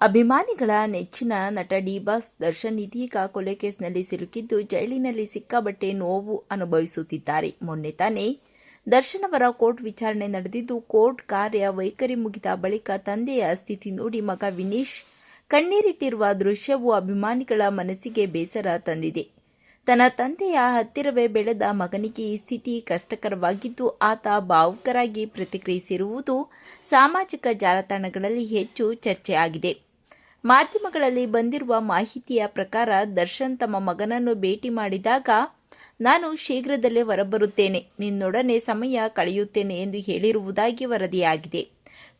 ಅಭಿಮಾನಿಗಳ ನೆಚ್ಚಿನ ನಟ ಡಿ ಬಾಸ್ ದರ್ಶನ್ ಇದೀಗ ಕೊಲೆ ಕೇಸ್ನಲ್ಲಿ ಸಿಲುಕಿದ್ದು ಜೈಲಿನಲ್ಲಿ ಸಿಕ್ಕಾಬಟ್ಟೆ ನೋವು ಅನುಭವಿಸುತ್ತಿದ್ದಾರೆ. ಮೊನ್ನೆ ತಾನೇ ದರ್ಶನ್ ಅವರ ಕೋರ್ಟ್ ವಿಚಾರಣೆ ನಡೆದಿದ್ದು, ಕೋರ್ಟ್ ಕಾರ್ಯ ವೈಖರಿ ಮುಗಿದ ಬಳಿಕ ತಂದೆಯ ಸ್ಥಿತಿ ನೋಡಿ ಮಗ ವಿನೀಶ್ ಕಣ್ಣೀರಿಟ್ಟಿರುವ ದೃಶ್ಯವು ಅಭಿಮಾನಿಗಳ ಮನಸ್ಸಿಗೆ ಬೇಸರ ತಂದಿದೆ. ತನ್ನ ತಂದೆಯ ಹತ್ತಿರವೇ ಬೆಳೆದ ಮಗನಿಗೆ ಈ ಸ್ಥಿತಿ ಕಷ್ಟಕರವಾಗಿದ್ದು, ಆತ ಭಾವುಕರಾಗಿ ಪ್ರತಿಕ್ರಿಯಿಸಿರುವುದು ಸಾಮಾಜಿಕ ಜಾಲತಾಣಗಳಲ್ಲಿ ಹೆಚ್ಚು ಚರ್ಚೆಯಾಗಿದೆ. ಮಾಧ್ಯಮಗಳಲ್ಲಿ ಬಂದಿರುವ ಮಾಹಿತಿಯ ಪ್ರಕಾರ ದರ್ಶನ್ ತಮ್ಮ ಮಗನನ್ನು ಭೇಟಿ ಮಾಡಿದಾಗ, ನಾನು ಶೀಘ್ರದಲ್ಲೇ ಹೊರಬರುತ್ತೇನೆ. ನಿನ್ನೊಡನೆ ಸಮಯ ಕಳೆಯುತ್ತೇನೆ ಎಂದು ಹೇಳಿರುವುದಾಗಿ ವರದಿಯಾಗಿದೆ.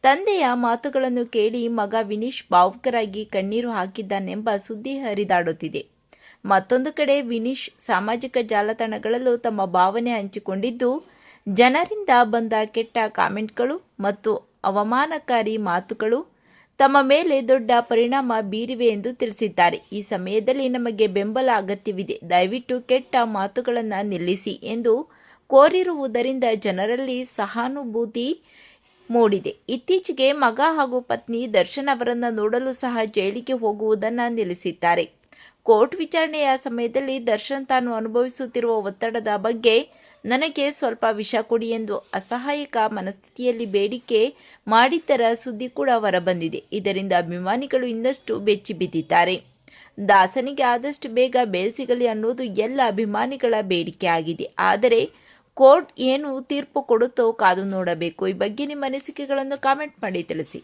ತಂದೆಯ ಮಾತುಗಳನ್ನು ಕೇಳಿ ಮಗ ವಿನೀಶ್ ಭಾವುಕರಾಗಿ ಕಣ್ಣೀರು ಹಾಕಿದ್ದಾನೆಂಬ ಸುದ್ದಿ ಹರಿದಾಡುತ್ತಿದೆ. ಮತ್ತೊಂದು ಕಡೆ ವಿನೀಶ್ ಸಾಮಾಜಿಕ ಜಾಲತಾಣಗಳಲ್ಲೂ ತಮ್ಮ ಭಾವನೆ ಹಂಚಿಕೊಂಡಿದ್ದು, ಜನರಿಂದ ಬಂದ ಕೆಟ್ಟ ಕಾಮೆಂಟ್ಗಳು ಮತ್ತು ಅವಮಾನಕಾರಿ ಮಾತುಗಳು ತಮ್ಮ ಮೇಲೆ ದೊಡ್ಡ ಪರಿಣಾಮ ಬೀರಿವೆ ಎಂದು ತಿಳಿಸಿದ್ದಾರೆ. ಈ ಸಮಯದಲ್ಲಿ ನಮಗೆ ಬೆಂಬಲ ಅಗತ್ಯವಿದೆ. ದಯವಿಟ್ಟು ಕೆಟ್ಟ ಮಾತುಗಳನ್ನು ನಿಲ್ಲಿಸಿ ಎಂದು ಕೋರಿರುವುದರಿಂದ ಜನರಲ್ಲಿ ಸಹಾನುಭೂತಿ ಮೂಡಿದೆ. ಇತ್ತೀಚೆಗೆ ಮಗ ಹಾಗೂ ಪತ್ನಿ ದರ್ಶನ್ ಅವರನ್ನು ನೋಡಲು ಸಹ ಜೈಲಿಗೆ ಹೋಗುವುದನ್ನು ನಿಲ್ಲಿಸಿದ್ದಾರೆ. ಕೋರ್ಟ್ ವಿಚಾರಣೆಯ ಸಮಯದಲ್ಲಿ ದರ್ಶನ್ ತಾನು ಅನುಭವಿಸುತ್ತಿರುವ ಒತ್ತಡದ ಬಗ್ಗೆ ನನಗೆ ಸ್ವಲ್ಪ ವಿಷ ಕೊಡಿ ಎಂದು ಅಸಹಾಯಕ ಮನಸ್ಥಿತಿಯಲ್ಲಿ ಬೇಡಿಕೆ ಮಾಡಿದ್ದರ ಸುದ್ದಿ ಕೂಡ ಹೊರಬಂದಿದೆ. ಇದರಿಂದ ಅಭಿಮಾನಿಗಳು ಇನ್ನಷ್ಟು ಬೆಚ್ಚಿ ಬಿದ್ದಿದ್ದಾರೆ. ದಾಸನಿಗೆ ಆದಷ್ಟು ಬೇಗ ಬೇಲ್ ಸಿಗಲಿ ಅನ್ನೋದು ಎಲ್ಲ ಅಭಿಮಾನಿಗಳ ಬೇಡಿಕೆ ಆಗಿದೆ. ಆದರೆ ಕೋರ್ಟ್ ಏನು ತೀರ್ಪು ಕೊಡುತ್ತೋ ಕಾದು ನೋಡಬೇಕು. ಈ ಬಗ್ಗೆ ನಿಮ್ಮ ಅನಿಸಿಕೆಗಳನ್ನು ಕಾಮೆಂಟ್ ಮಾಡಿ ತಿಳಿಸಿ.